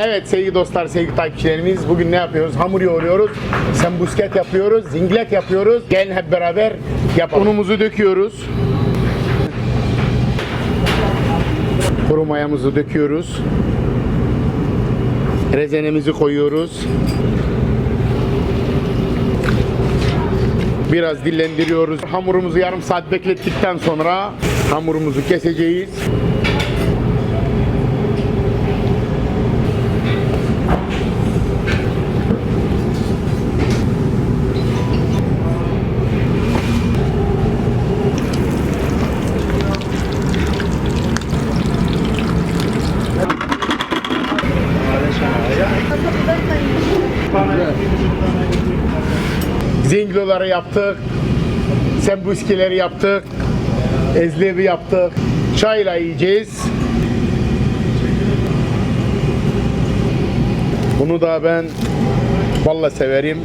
Evet sevgili dostlar, sevgili takipçilerimiz bugün ne yapıyoruz? Hamur yoğuruyoruz, sembusket yapıyoruz, zinglet yapıyoruz. Gelin hep beraber yapalım. Unumuzu döküyoruz. Kuru mayamızı döküyoruz. Rezenemizi koyuyoruz. Biraz dillendiriyoruz. Hamurumuzu yarım saat beklettikten sonra hamurumuzu keseceğiz. Zingloları yaptık. Sembuskileri yaptık. Ezlevi yaptık. Çayla yiyeceğiz. Bunu da ben valla severim.